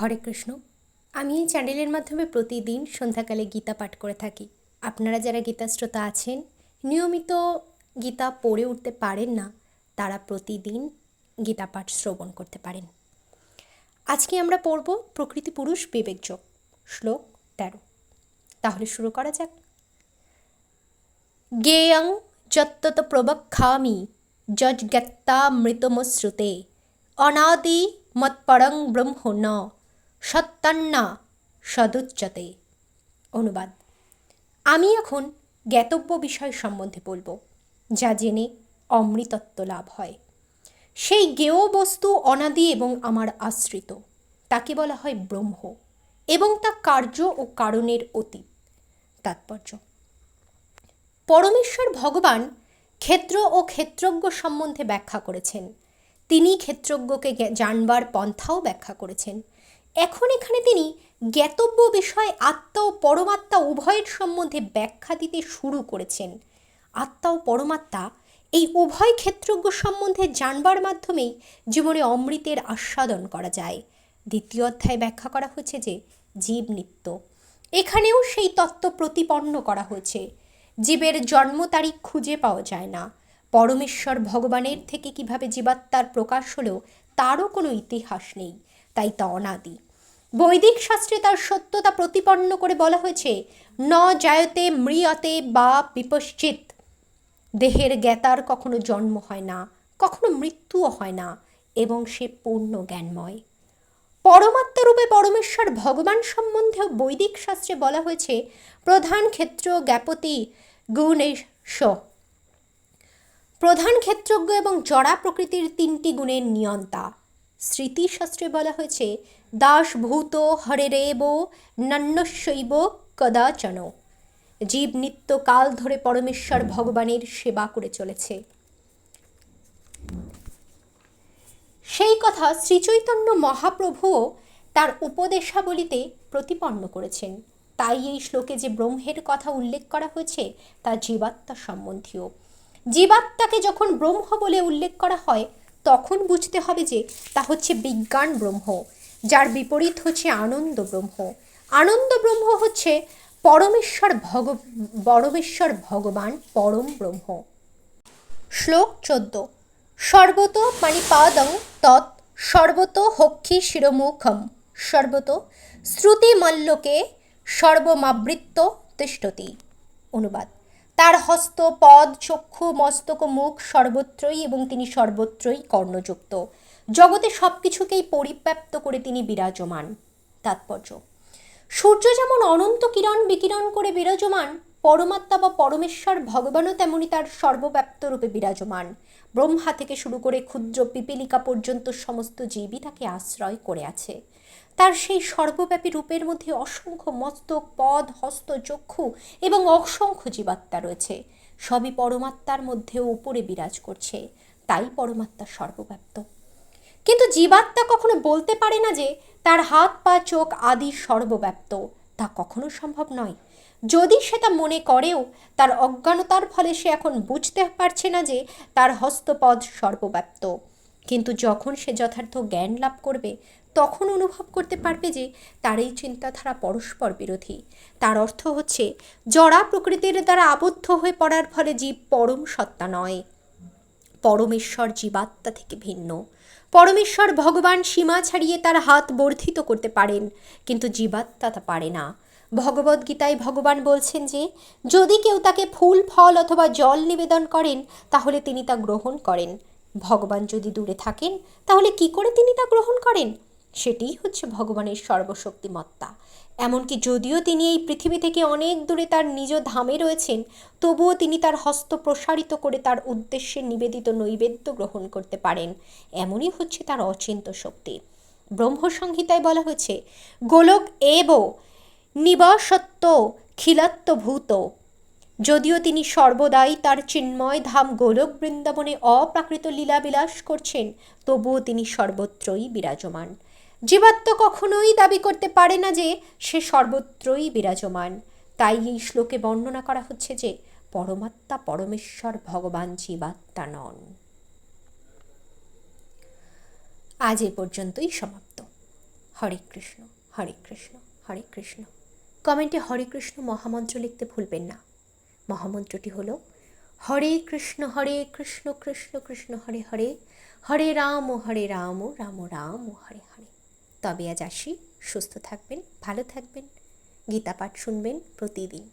হরে কৃষ্ণ। আমি এই চ্যানেলের মাধ্যমে প্রতিদিন সন্ধ্যাকালে গীতা পাঠ করে থাকি। আপনারা যারা গীতা শ্রোতা আছেন, নিয়মিত গীতা পড়ে উঠতে পারেন না, তারা প্রতিদিন গীতা পাঠ শ্রবণ করতে পারেন। আজকে আমরা পড়ব প্রকৃতি পুরুষ বিবেকযোগ শ্লোক তেরো। তাহলে শুরু করা যাক। জ্ঞেয়ং যত্তত প্রবক্ষামি যজ্ঞত্তা মৃতমশ্রুতে অনাদি মৎপরং ব্রহ্ম ন সত্তান্না সদুচ্চতে। অনুবাদ। আমি এখন জ্ঞাতব্য বিষয় সম্বন্ধে বলব, যা জেনে অমৃতত্ব লাভ হয়। সেই জ্ঞেয় বস্তু অনাদি এবং আমার আশ্রিত, তাকে বলা হয় ব্রহ্ম, এবং তা কার্য ও কারণের অতীত। তাৎপর্য। পরমেশ্বর ভগবান ক্ষেত্র ও ক্ষেত্রজ্ঞ সম্বন্ধে ব্যাখ্যা করেছেন। তিনি ক্ষেত্রজ্ঞকে জানবার পন্থাও ব্যাখ্যা করেছেন। এখন এখানে তিনি জ্ঞাতব্য বিষয় আত্মা ও পরমাত্মা উভয়ের সম্বন্ধে ব্যাখ্যা দিতে শুরু করেছেন। আত্মা ও পরমাত্মা এই উভয় ক্ষেত্রজ্ঞ সম্বন্ধে জানবার মাধ্যমেই জীবনে অমৃতের আস্বাদন করা যায়। দ্বিতীয় অধ্যায় ব্যাখ্যা করা হয়েছে যে জীব নিত্য। এখানেও সেই তত্ত্ব প্রতিপন্ন করা হয়েছে। জীবের জন্ম তারিখ খুঁজে পাওয়া যায় না। পরমেশ্বর ভগবানের থেকে কীভাবে জীবাত্মার প্রকাশ হলো তারও কোনো ইতিহাস নেই। তাই তা অনাদি বৈদিক শাস্ত্রে তার সত্যতা প্রতিপন্ন করে বলা হয়েছে, ন জায়তে মৃয়তে বা বিপশ্চিত। দেহের জ্ঞাতার কখনো জন্ম হয় না, কখনো মৃত্যুও হয় না, এবং সে পূর্ণ জ্ঞানময়। পরমাত্মরূপে পরমেশ্বর ভগবান সম্বন্ধেও বৈদিক শাস্ত্রে বলা হয়েছে, প্রধান ক্ষেত্র জ্ঞাপতি গুণেশ প্রধান ক্ষেত্রজ্ঞ এবং জড়া প্রকৃতির তিনটি গুণের নিয়ন্তা। স্মৃতিশাস্ত্রে বলা হয়েছে, দাসভূত হরেরেব নন্যশৈব কদাচন। জীব নিত্য কাল ধরে পরমেশ্বর ভগবানের সেবা করে চলেছে। সেই কথা শ্রীচৈতন্য মহাপ্রভুও তার উপদেশাবলিতে প্রতিপন্ন করেছেন। তাই এই শ্লোকে যে ব্রহ্মের কথা উল্লেখ করা হয়েছে, তা জীবাত্মা সম্বন্ধীয়। জীবাত্মাকে যখন ব্রহ্ম বলে উল্লেখ করা হয় তখন বুঝতে হবে যে তা হচ্ছে বিজ্ঞান ব্রহ্ম, যার বিপরীত হচ্ছে আনন্দ ব্রহ্ম। আনন্দ ব্রহ্ম হচ্ছে পরমেশ্বর ভগ, পরমেশ্বর ভগবান পরম ব্রহ্ম। শ্লোক চোদ্দ। সর্বত মানে পাদং তৎ সর্বত হক্ষি শিরমুখম। সর্বত শ্রুতিমল্লকে সর্বমাবৃত্ত তিষ্ঠতি। অনুবাদ। তার হস্ত, পদ, চক্ষু, মস্তক, মুখ সর্বত্রই এবং তিনি সর্বত্রই কর্ণযুক্ত। জগতে সব কিছুকেই পরিব্যাপ্ত করে তিনি বিরাজমান। তাৎপর্য। সূর্য যেমন অনন্ত কিরণ বিকিরণ করে বিরাজমান, পরমাত্মা বা পরমেশ্বর ভগবানও তেমনি তার সর্বব্যাপ্ত রূপে বিরাজমান। ব্রহ্মা থেকে শুরু করে ক্ষুদ্র পিপিলিকা পর্যন্ত সমস্ত জীবই তাকে আশ্রয় করে আছে। তার সেই সর্বব্যাপী রূপের মধ্যে অসংখ্য মস্তক, পদ, হস্ত, চক্ষু এবং অসংখ্য জীবাত্মা রয়েছে। সবই পরমাত্মার মধ্যেও উপরে বিরাজ করছে। তাই পরমাত্মা সর্বব্যাপ্ত। কিন্তু জীবাত্মা কখনো বলতে পারে না যে তার হাত, পা, চোখ আদি সর্বব্যাপ্ত। তা কখনো সম্ভব নয়। যদি সে তা মনে করেও, তার অজ্ঞানতার ফলে সে এখন বুঝতে পারছে না যে তার হস্তপদ সর্বব্যাপ্ত। কিন্তু যখন সে যথার্থ জ্ঞান লাভ করবে তখন অনুভব করতে পারবে যে তার এই চিন্তাধারা পরস্পর বিরোধী। তার অর্থ হচ্ছে জড়া প্রকৃতির দ্বারা আবদ্ধ হয়ে পড়ার ফলে জীব পরম সত্তা নয়। পরমেশ্বর জীবাত্মা থেকে ভিন্ন। পরমেশ্বর ভগবান সীমা ছাড়িয়ে তার হাত বর্ধিত করতে পারেন, কিন্তু জীবাত্মা তা পারে না। ভগবদ্গীতায় ভগবান বলছেন যে, যদি কেউ তাকে ফুল, ফল অথবা জল নিবেদন করেন, তাহলে তিনি তা গ্রহণ করেন। ভগবান যদি দূরে থাকেন, তাহলে কি করে তিনি তা গ্রহণ করেন? সেটিই হচ্ছে ভগবানের সর্বশক্তিমত্তা। এমনকি যদিও তিনি এই পৃথিবী থেকে অনেক দূরে তার নিজ ধামে রয়েছেন, তবুও তিনি তার হস্ত প্রসারিত করে তার উদ্দেশ্যে নিবেদিত নৈবেদ্য গ্রহণ করতে পারেন। এমনই হচ্ছে তার অচিন্ত শক্তি। ব্রহ্মসংহিতায় বলা হয়েছে, গোলক এব নিবাসত্ব খিলাত্মভূত যদিও তিনি সর্বদাই তার চিন্ময় ধাম গোলক বৃন্দাবনে অপ্রাকৃত লীলাবিলাস করছেন, তবুও তিনি সর্বত্রই বিরাজমান। জীবাত্ম কখনোই দাবি করতে পারে না যে সে সর্বত্রই বিরাজমান। তাই এই শ্লোকে বর্ণনা করা হচ্ছে যে পরমাত্মা পরমেশ্বর ভগবান জীবাত্মা নন। আজ এ পর্যন্তই সমাপ্ত। হরে কৃষ্ণ হরে কৃষ্ণ হরে কৃষ্ণ। কমেন্টে হরে কৃষ্ণ মহামন্ত্র লিখতে ভুলবেন না। মহামন্ত্রটি হল, হরে কৃষ্ণ হরে কৃষ্ণ কৃষ্ণ কৃষ্ণ, হরে হরে। হরে রাম হরে রাম রাম রাম হরে হরে। তবে আজ আসি। সুস্থ থাকবেন ভালো থাকবেন। গীতা পাঠ শুনবেন প্রতিদিন।